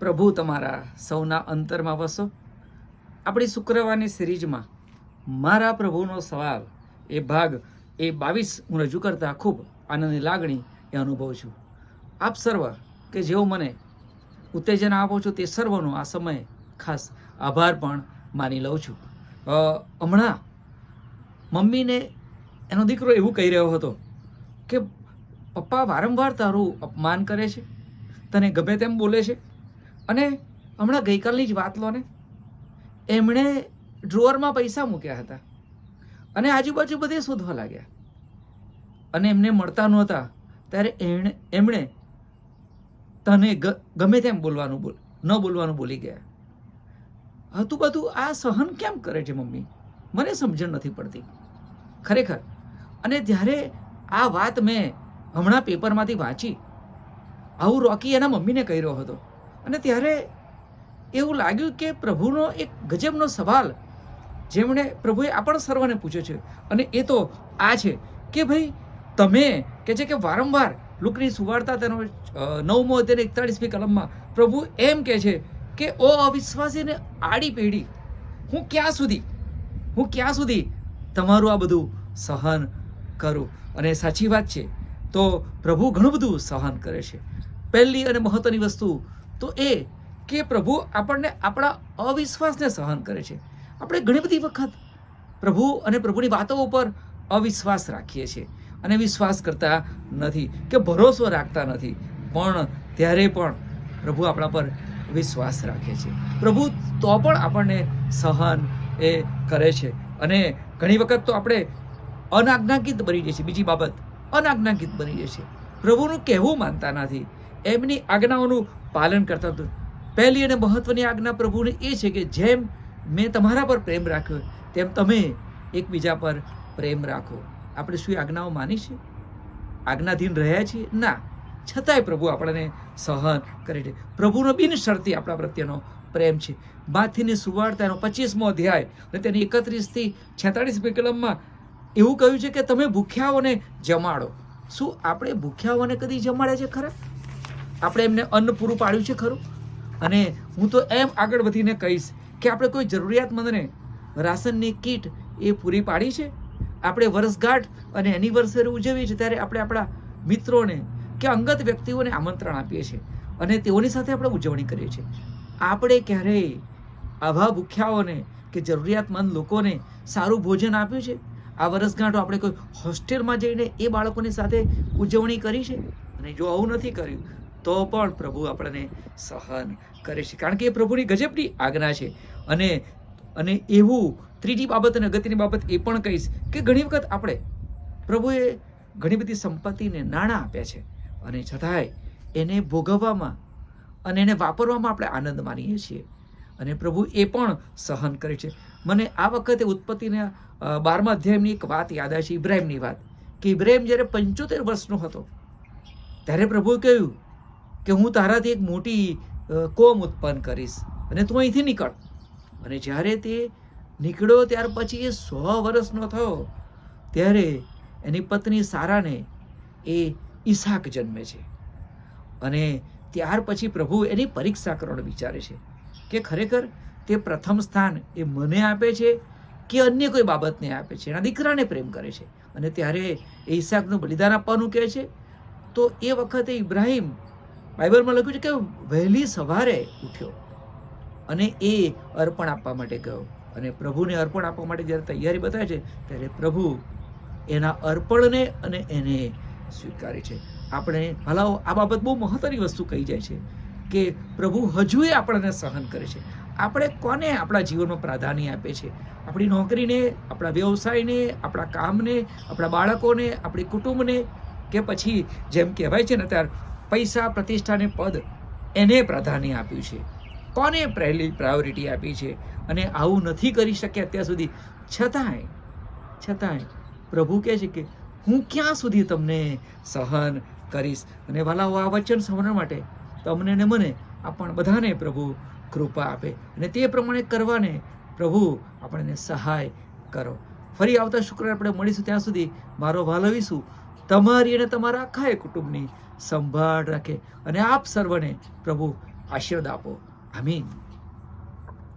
પ્રભુ, તમારા સૌના અંતરમાં વસો. આપણી શુક્રવારની સિરીઝમાં મારા પ્રભુનો સવાલ, એ ભાગ, એ બાવીસ હું રજૂ કરતા ખૂબ આનંદની લાગણી એ અનુભવું છું. આપ સર્વ કે જેઓ મને ઉત્તેજન આપો છો તે સર્વનો આ સમયે ખાસ આભાર પણ માની લઉં છું. હમણાં મમ્મીને એનો દીકરો એવું કહી રહ્યો હતો કે, પપ્પા, વારંવાર તારું અપમાન કરે છે. તને ગમે તેમ બોલે છે. અને હમણાં ગઈકાલની જ વાત લો ને. એમણે ડ્રોઅરમાં પૈસા મૂક્યા હતા. અને આજુબાજુ બધે શોધવા લાગ્યા. અને એમને મળતા નહોતા. ત્યારે એણે, એમણે તને ગમે તેમ બોલવાનું બોલ, ન બોલવાનું બોલી ગયા. હતું બધું આ સહન કેમ કરે છે મમ્મી? મને સમજણ નથી પડતી. ખરેખર. અને જ્યારે આ વાત મેં હમણાં પેપરમાંથી વાંચી, આવું રોકી એના મમ્મીને કહી રહ્યો હતો. અને ત્યારે એવું લાગ્યું કે પ્રભુનો એક ગજબનો સવાલ જેમણે પ્રભુએ આપણ સર્વને પૂછ્યો છે. અને એ તો આ છે કે ભાઈ તમે કે છે કે વારંવાર લુકની સુવાર્તા તેનો નવમો અધ્યાય એકતાળીસમી કલમમાં પ્રભુ એમ કહે છે કે, ઓ અવિશ્વાસીને આડી પેઢી, હું ક્યાં સુધી, હું ક્યાં સુધી તમારું આ બધું સહન કરું? અને સાચી વાત છે. તો પ્રભુ ઘણું બધું સહન કરે છે. પહેલી અને મહત્ત્વની વસ્તુ તો એ કે પ્રભુ આપણને આપણા અવિશ્વાસને સહન કરે છે. આપણે ઘણી બધી વખત પ્રભુ અને પ્રભુની વાતો ઉપર અવિશ્વાસ રાખીએ છીએ અને વિશ્વાસ કરતા નથી કે ભરોસો રાખતા નથી. પણ ત્યારે પણ પ્રભુ આપણા પર વિશ્વાસ રાખે છે. પ્રભુ તો પણ આપણને સહન એ કરે છે અને ઘણી વખત તો આપણે અનાજ્ઞાકિત બની જઈએ છીએ. બીજી બાબત, અનાજ્ઞાકિત બની જઈએ છીએ. પ્રભુનું કહેવું માનતા નથી. એમની આજ્ઞાઓનું પાલન કરતા હતો. પહેલી અને મહત્વની આજ્ઞા પ્રભુને એ છે કે જેમ મેં તમારા પર પ્રેમ રાખ્યો, તેમ તમે એકબીજા પર પ્રેમ રાખો. આપણે શું આજ્ઞાઓ માની છે આજ્ઞાધીન રહ્યા છીએ? ના. છતાંય પ્રભુ આપણને સહન કરે છે. પ્રભુનો બિનશરતી આપણા પ્રત્યેનો પ્રેમ છે. માથીની સુવાર્તાનો પચીસમો અધ્યાય અને તેની એકત્રીસથી છેતાળીસ વિકલમમાં એવું કહ્યું છે કે તમે ભૂખ્યાઓને જમાડો. શું આપણે ભૂખ્યાઓને કદી જમાડ્યા છે ખરા? આપણે એમને અન્ન પૂરું પાડ્યું છે ખરું? અને હું તો એમ આગળ વધીને કહીશ કે આપણે કોઈ જરૂરિયાતમંદને રાશનની કીટ એ પૂરી પાડી છે? આપણે વર્ષગાંઠ અને એનિવર્સરી ઉજવીએ છીએ ત્યારે આપણે આપણા મિત્રોને કે અંગત વ્યક્તિઓને આમંત્રણ આપીએ છીએ અને તેઓની સાથે આપણે ઉજવણી કરીએ છીએ. આપણે ક્યારેય આવા ભૂખ્યાઓને કે જરૂરિયાતમંદ લોકોને સારું ભોજન આપ્યું છે? આ વર્ષગાંઠો આપણે કોઈ હોસ્ટેલમાં જઈને એ બાળકોની સાથે ઉજવણી કરી છે? અને જો આવું નથી કર્યું તો પણ પ્રભુ આપણને સહન કરે છે. કારણ કે એ પ્રભુની ગજબની આજ્ઞા છે. અને અને એવું ત્રીજી બાબત અને અગત્યની બાબત એ પણ કહીશ કે ઘણી વખત આપણે પ્રભુએ ઘણી બધી સંપત્તિને નાણાં આપ્યા છે. અને છતાંય એને ભોગવવામાં અને એને વાપરવામાં આપણે આનંદ માનીએ છીએ. અને પ્રભુ એ પણ સહન કરે છે. મને આ વખતે ઉત્પત્તિના બારમા અધ્યાયની એક વાત યાદ આવે છે, ઇબ્રાહિમની વાત. કે ઇબ્રાહિમ જ્યારે પંચોતેર વર્ષનો હતો, ત્યારે પ્રભુએ કહ્યું કે હું તારાથી એક મોટી કોમ ઉત્પન્ન કરીશ અને તું અહીંથી નીકળ. અને જ્યારે તે નીકળ્યો ત્યાર પછી એ સો વર્ષનો થયો, ત્યારે એની પત્ની સારાને એ ઈસાક જન્મે છે. અને ત્યાર પછી પ્રભુ એની પરીક્ષા કરવાનું વિચારે છે કે ખરેખર તે પ્રથમ સ્થાન એ મને આપે છે કે અન્ય કોઈ બાબતને આપે છે? એના દીકરાને પ્રેમ કરે છે. અને ત્યારે એ ઈસાકનું બલિદાન આપવાનું કહે છે. તો એ વખતે ઇબ્રાહિમ બાઇબલમાં લખ્યું છે કે વહેલી સવારે ઉઠ્યો અને એ અર્પણ આપવા માટે ગયો. અને પ્રભુને અર્પણ આપવા માટે જ્યારે તૈયારી બતાવે છે, ત્યારે પ્રભુ એના અર્પણને અને એને સ્વીકારે છે. આપણે, ભલાઓ, આ બાબત બહુ મહત્વની વસ્તુ કહી જાય છે કે પ્રભુ હજુએ આપણને સહન કરે છે. આપણે કોને આપણા જીવનમાં પ્રાધાન્ય આપે છે? આપણી નોકરીને, આપણા વ્યવસાયને, આપણા કામને, આપણા બાળકોને, આપણી કુટુંબને કે પછી જેમ કહેવાય છે ને ત્યારે પૈસા પ્રતિષ્ઠાને પદ એને પ્રાધાન્ય આપ્યું છે. કોને પહેલી પ્રાયોરિટી આપી છે? અને આવું નથી કરી શક્યા અત્યાર સુધી. છતાંય છતાંય પ્રભુ કહે છે કે હું ક્યાં સુધી તમને સહન કરીશ? અને વાલાઓ, આ વચન સાંભળવા માટે તમને ને મને આપણ બધાને પ્રભુ કૃપા આપે. અને તે પ્રમાણે કરવાને પ્રભુ આપણને સહાય કરો. ફરી આવતા શુક્રવારે આપણે મળીશું ત્યાં સુધી. મારો વાલવીશું તમારી અને તમારા આખા કુટુંબની સંભાળ રાખે અને આપ સર્વને પ્રભુ આશીર્વાદ આપો. આમીન.